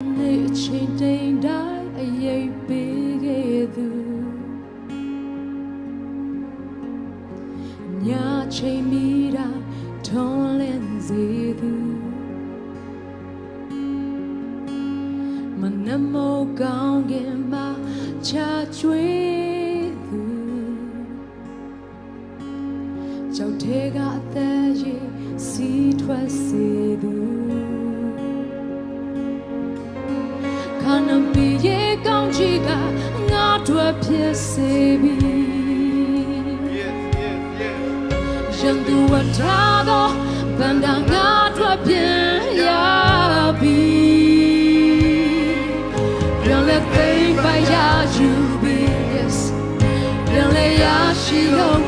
နေ့အချိန်တိုင်းတိုင်းအရေးပေးခဲ့သူညချိန်မီတာထုံးလင်းစေသူမနှမောကောင်းခင်မှာချာချွေးသူကြောက်သေးကအသက်ရည်စီးထွက်စေသူ ဒီရေကောင်းကြီးကငါတို့ဖြစ်စေပြီ Yes yes yes ရှင်သူဝတ်ထားသောဗန္ဒာငါတို့ပြန်ရပြီပြန်လဲသိမ့်ပါရယူပြီ Yes ပြန်လဲရရှိလို့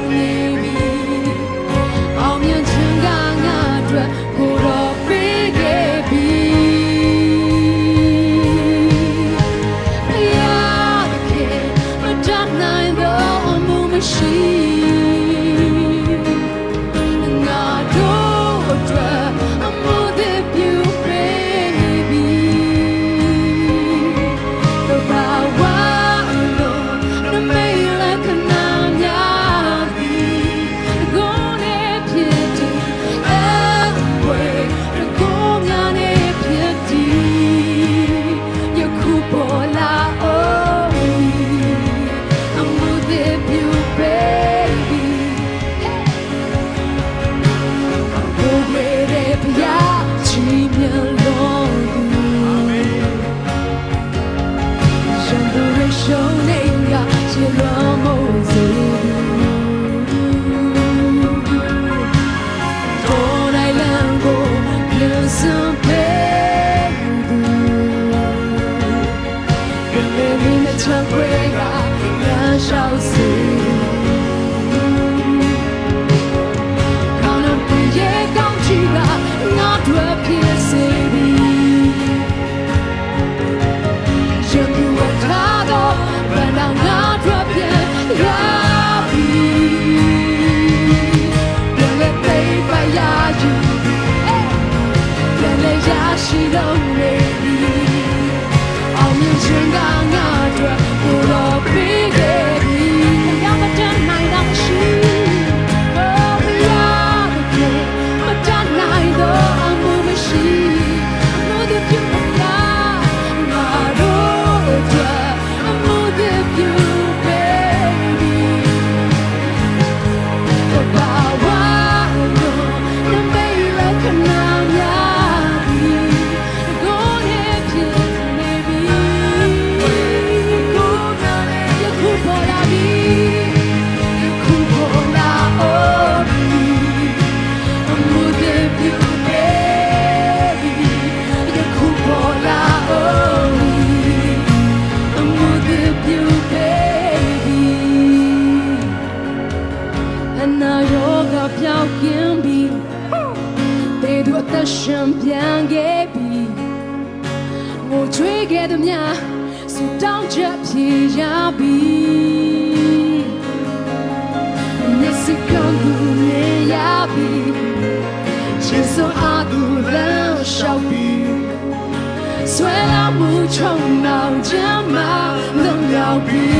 သမျှဆူတောင်းချက်ဖြေရပြီမျက်စိကန်းသူနေရပြီချစ်စွာသူလမ်းရှောက်ပြီဆွဲလာမှုချုံနောက်ချမ်းမလွန်မြောက်ပြီ